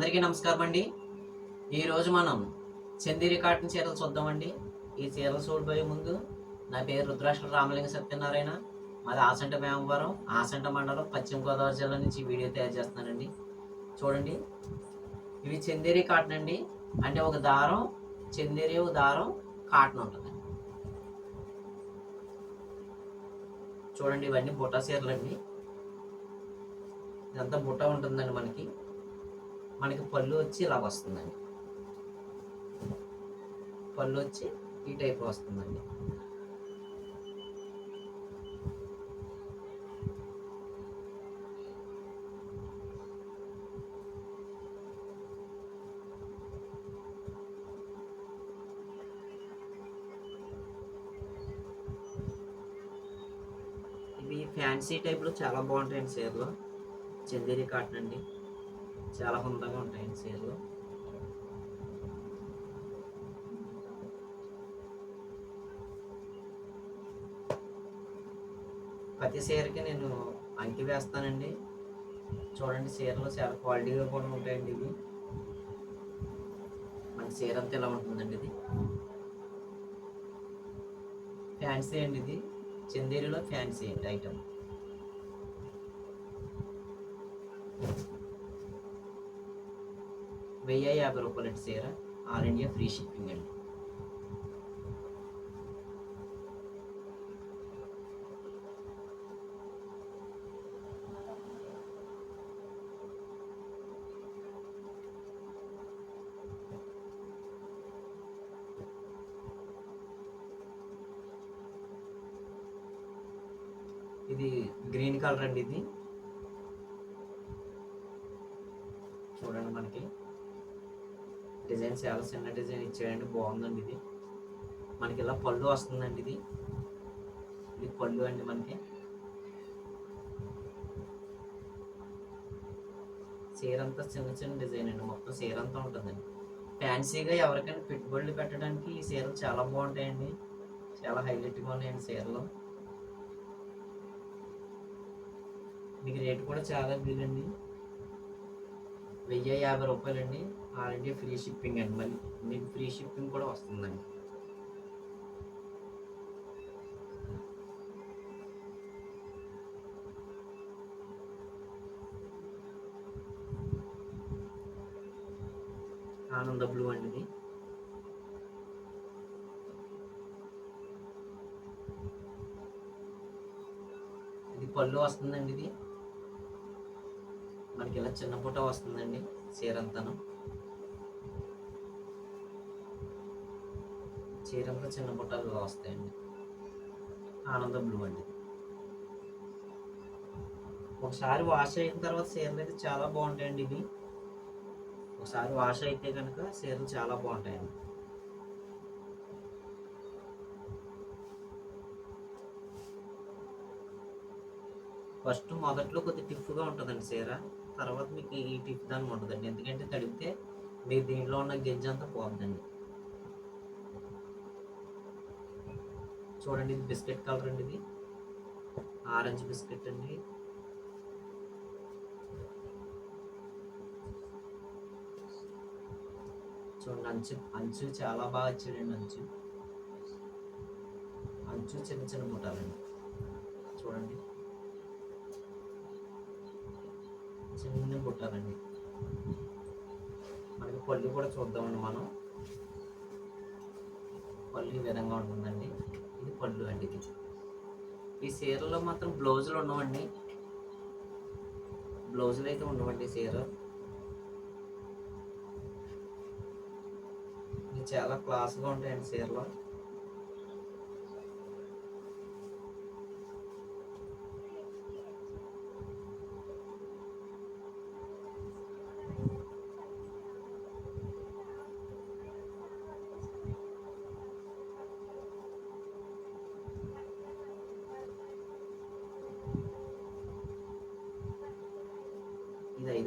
అందరికీ నమస్కారం అండి. ఈరోజు మనం చందేరి కాటన్ చీరలు చూద్దామండి. ఈ చీరలు చూడబోయే ముందు నా పేరు రుద్రాక్ష రామలింగ సత్యనారాయణ. మాది ఆసంట వేమవరం ఆసంట మండలం పశ్చిమ గోదావరి జిల్లా నుంచి వీడియో తయారు చేస్తున్నానండి. చూడండి. ఇవి చందేరి కాటన్ అండి. అంటే ఒక దారం చందేరి ఒక దారం కాటన్ ఉంటుంది. చూడండి ఇవన్నీ బుట్ట చీరలు అండి ఇదంతా బుట్ట ఉంటుందండి మనకి. మనకి పళ్ళు వచ్చి ఇలా వస్తుందండి. పళ్ళు వచ్చి ఈ టైప్ వస్తుందండి. ఇవి ఫ్యాన్సీ టైప్లో చాలా బాగుంటాయండి చీరలు. చందేరి కాటన్ అండి. చాలా హుందాగా ఉంటాయి చీరలు. ప్రతి చీరకి నేను అంకి వేస్తానండి. చూడండి చీరలు చాలా క్వాలిటీగా కూడా ఉంటాయండి ఇవి. మన చీర అంతా ఇలా ఉంటుందండి ఇది? ఫ్యాన్సీ అండి ఇది. చందేరిలో ఫ్యాన్సీ అండి ఐటమ్ వెయ్యి యాభై రూపాయలు చీర ఆల్ ఇండియా ఫ్రీ షిప్పింగ్ అండి. ఇది గ్రీన్ కలర్ అండి ఇది చూడండి మనకి డిజైన్ చాలా చిన్న డిజైన్ ఇచ్చాడండి బాగుందండి ఇది. మనకి ఇలా పళ్ళు వస్తుందండి ఇది. ఇది పళ్ళు అండి మనకి. చీర అంతా చిన్న చిన్న డిజైన్ అండి మొత్తం చీర అంతా ఉంటుందండి. ఫ్యాన్సీగా ఎవరికైనా పెట్టుబడులు పెట్టడానికి ఈ చీరలు చాలా బాగుంటాయండి. చాలా హైలైట్గా ఉన్నాయండి చీరలు. మీకు రేటు కూడా చాలా వీలండి. వెయ్యి యాభై రూపాయలండి. ఆల్ ఇండియా ఫ్రీ షిప్పింగ్ అండి మళ్ళీ మీకు ఫ్రీ షిప్పింగ్ కూడా వస్తుందండి. ఆనంద బ్లూ అండి ఇది. ఇది పళ్ళు వస్తుందండి ఇది. మనకి ఇలా చిన్న పూట వస్తుందండి. చీరంతనం. చీరంలో చిన్న బుట్టలు వస్తాయండి ఆనంద బ్లూ అండి. ఒకసారి వాష్ అయిన తర్వాత చీరలు అయితే చాలా బాగుంటాయండి ఇవి. ఒకసారి వాష్ అయితే కనుక చీరలు చాలా బాగుంటాయండి. ఫస్ట్ మొదట్లో కొద్ది టిఫ్గా ఉంటుందండి చీర. తర్వాత మీకు ఈ టిఫ్ దాని ఉంటుందండి. ఎందుకంటే తడిపితే మీరు దీంట్లో ఉన్న గెజ్జ అంతా పోతుందండి. చూడండి ఇది బిస్కెట్ కలర్ అండి ఇది. ఆరెంజ్ బిస్కెట్ అండి. చూడండి అంచు అంచు చాలా బాగా వచ్చాడండి అంచు. అంచు చిన్న చిన్న బుట్టాలండి చూడండి. చిన్న బుట్టాలండి మనకి పళ్ళు కూడా చూద్దామండి మనం. పళ్ళు ఈ విధంగా ఉంటుందండి. పళ్ళు అండి ఇది. ఈ చీరలో మాత్రం బ్లౌజులు ఉండవండి. బ్లౌజులు అయితే ఉండవండి చీర. చాలా క్లాస్గా ఉంటాయండి చీరలో.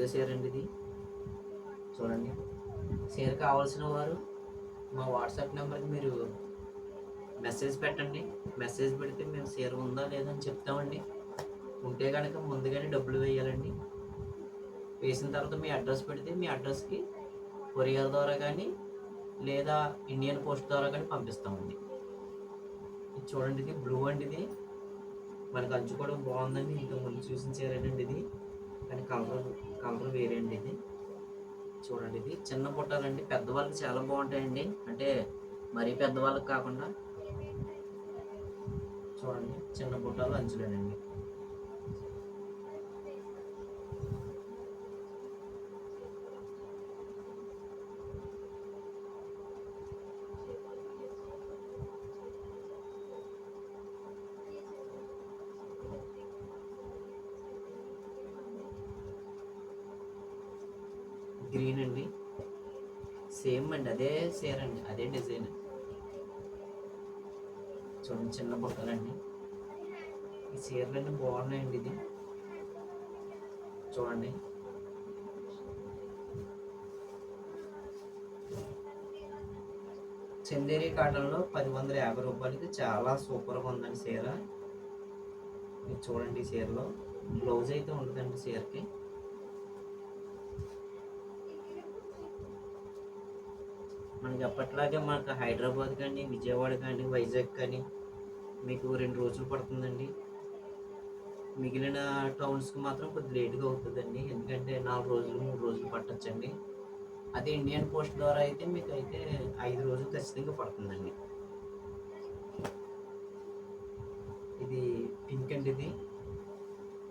పెద్ద షేర్ అండి ఇది. చూడండి. షేర్ కావాల్సిన వారు మా వాట్సాప్ నెంబర్కి మీరు మెసేజ్ పెట్టండి. మెసేజ్ పెడితే మేము షేర్ ఉందా లేదా అని చెప్తామండి. ఉంటే కనుక ముందుగానే డబ్బులు వేయాలండి. వేసిన తర్వాత మీ అడ్రస్ పెడితే మీ అడ్రస్కి కొరియర్ ద్వారా కానీ లేదా ఇండియన్ పోస్ట్ ద్వారా కానీ పంపిస్తామండి. ఇది చూడండి ఇది బ్లూ అండి ఇది. మనకు అంచు కూడా బాగుందండి. ఇంకా ముందు చూసిన చీరేనండి ఇది. కానీ కలర్ కలర్ వేరే అండి ఇది. చూడండి ఇది చిన్న బుట్టాలండి. పెద్దవాళ్ళకి చాలా బాగుంటాయండి. అంటే మరీ పెద్దవాళ్ళకి కాకుండా చూడండి చిన్న బుట్టాలు అంచులేనండి. గ్రీన్ అండి. సేమ్ అండి అదే చీర అండి అదే డిజైన్ చూడండి చిన్న బుట్టలండి ఈ చీరలన్నీ బాగున్నాయండి ఇది. చూడండి. చందేరి కాటన్లో పది వందల యాభై రూపాయలకి చాలా సూపర్గా ఉందండి చీర మీరు చూడండి ఈ చీరలో బ్లౌజ్ అయితే ఉంటుందండి చీరకి మనకి అప్పట్లాగే మనకు హైదరాబాద్ కానీ విజయవాడ కానీ వైజాగ్ కానీ మీకు రెండు రోజులు పడుతుందండి. మిగిలిన టౌన్స్కి మాత్రం కొద్ది లేటుగా అవుతుందండి. ఎందుకంటే నాలుగు రోజులు మూడు రోజులు పట్టొచ్చండి. అదే ఇండియన్ పోస్ట్ ద్వారా అయితే మీకు అయితే ఐదు రోజులు ఖచ్చితంగా పడుతుందండి. ఇది పింక్ అండి ఇది.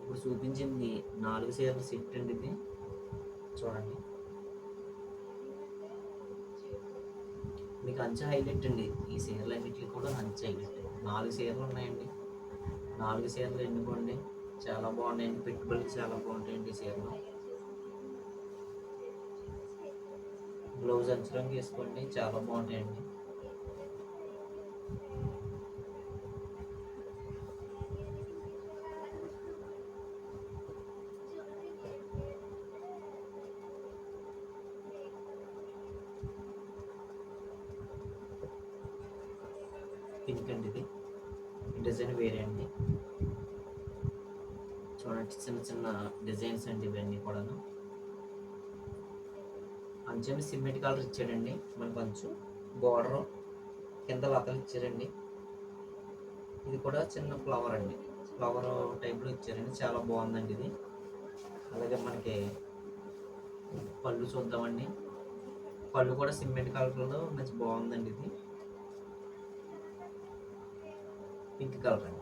ఇప్పుడు చూపించింది నాలుగు చీరల సెట్ అండి ఇది. చూడండి. మీకు అంచు హైలైట్ అండి ఈ చీరలు అన్నింటికి కూడా అంచు హైలైట్ నాలుగు చీరలు ఉన్నాయండి. నాలుగు చీరలు ఎన్నుకోండి. చాలా బాగున్నాయండి. పెట్టుబడికి చాలా బాగుంటాయండి ఈ చీరలు బ్లౌజ్ రంగు వేసుకోండి చాలా బాగుంటాయండి. పింక్ అండి ఇది. ఈ డిజైన్ వేరే అండి. చూడండి చిన్న చిన్న డిజైన్స్ అండి ఇవన్నీ కూడాను. అంచెని సిమెంట్ కలర్ ఇచ్చాడండి మన అంచు బోర్డర్ కింద లతలు ఇచ్చారండి. ఇది కూడా చిన్న ఫ్లవర్ అండి. ఫ్లవర్ టైప్లో ఇచ్చారండి. చాలా బాగుందండి ఇది. అలాగే మనకి పళ్ళు చూద్దామండి. పళ్ళు కూడా సిమెంట్ కలర్లో మంచి బాగుందండి ఇది. పింక్ కలర్ అండి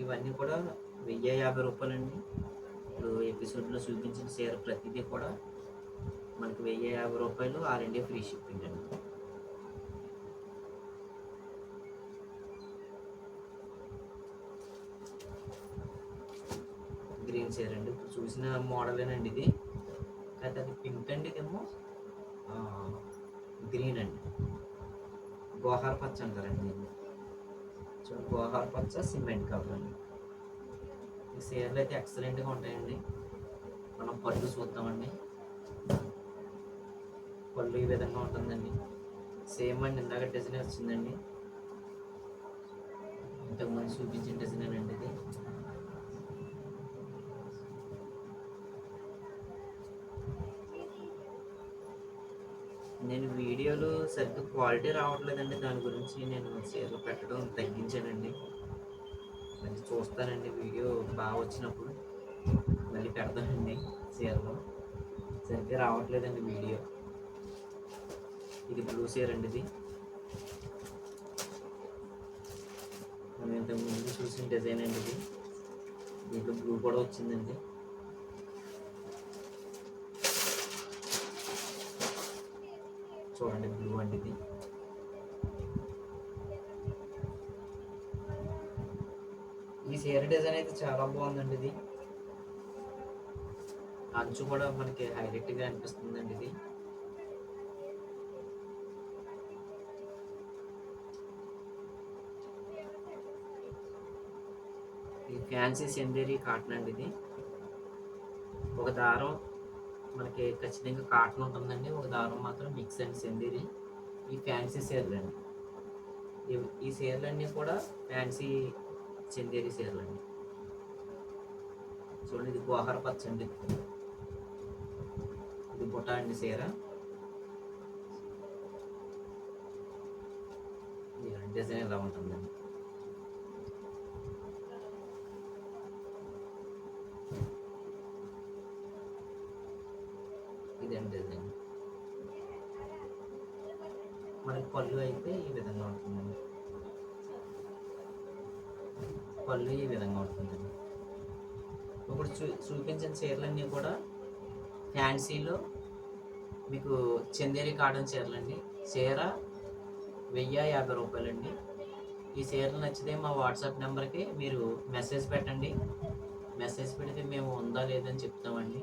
ఇవన్నీ కూడా వెయ్యి యాభై రూపాయలండి. ఇప్పుడు ఎపిసోడ్లో చూపించిన చీర ప్రతిదీ కూడా మనకు వెయ్యి యాభై రూపాయలు ఆర్ ఫ్రీ షిప్పింగ్ అండి గ్రీన్ చీర అండి ఇప్పుడు చూసిన మోడలేనండి ఇది. కాకపోతే అది పింక్ అండి ఇదేమో గ్రీన్ అండి. గోహార పచ్చ అంటారండి దీన్ని. చూడండి గోహార పచ్చ సిమెంట్ కలర్ అండి. ఈ చీరలు అయితే ఎక్సలెంట్గా ఉంటాయండి. మనం పళ్ళు చూద్దామండి. పళ్ళు ఈ విధంగా ఉంటుందండి. సేమ్ అండి ఇందాక డిజైన్ వచ్చిందండి. ఇంతకుముందు చూపించిన డిజైన్ అండి ఇది. నేను వీడియోలు సరిగ్గా క్వాలిటీ రావట్లేదండి. దాని గురించి నేను చీరలు పెట్టడం తగ్గించానండి. మళ్ళీ చూస్తానండి వీడియో బాగా వచ్చినప్పుడు. మళ్ళీ పెడతానండి చీరలు. సరిగ్గా రావట్లేదండి వీడియో. ఇది బ్లూ చీర అండి ఇది. మనం ఇంతకు ముందు చూసిన డిజైన్ అండి ఇది. దీంట్లో బ్లూ కూడా వచ్చిందండి. చూడండి బ్లూ అండి ఇది ఈ చీర డిజైన్ అయితే చాలా బాగుందండి ఇది అంచు కూడా మనకి హైలైట్గా అనిపిస్తుందండి ఇది. ఫ్యాన్సీ సెందేరీ కాటన్ అండి ఇది. ఒక దారం మనకి ఖచ్చితంగా కాటన్ ఉంటుందండి. ఒక దారం మాత్రం మిక్స్ అండ్ సెందేరి ఈ ఫ్యాన్సీ చీరలు అండి. ఈ చీరలన్నీ కూడా ఫ్యాన్సీ చందేరి చీరలు అండి. చూడండి ఇది గోహర పచ్చ అండి ఇది బుట్ట అండి చీర. డిజైన్ ఇలా ఉంటుందండి ఇదండి డిజైన్ మనకి పళ్ళు అయితే ఈ విధంగా ఉంటుందండి పళ్ళు ఈ విధంగా ఉంటుందండి. ఇప్పుడు చూ చూపించిన చీరలన్నీ కూడా ఫ్యాన్సీలో మీకు చందేరి కాటన్ చీరలండి. చీర వెయ్యి యాభై రూపాయలండి. ఈ చీరలు నచ్చితే మా వాట్సాప్ నెంబర్కి మీరు మెసేజ్ పెట్టండి. మెసేజ్ పెడితే మేము ఉందా లేదని చెప్తామండి.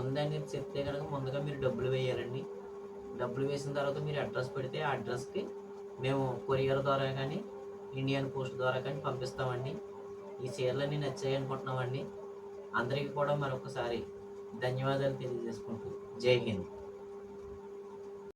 ఉందని చెప్తే కనుక ముందుగా మీరు డబ్బులు వేయాలండి. డబ్బులు వేసిన తర్వాత మీరు అడ్రస్ పెడితే ఆ అడ్రస్కి మేము కొరియర్ ద్వారా కానీ ఇండియన్ పోస్ట్ ద్వారా కానీ పంపిస్తామండి. ఈ చీరలన్నీ నచ్చాయి అనుకుంటున్నామండి. అందరికీ కూడా మరొకసారి ధన్యవాదాలు తెలియజేసుకుంటూ. జై హింద్.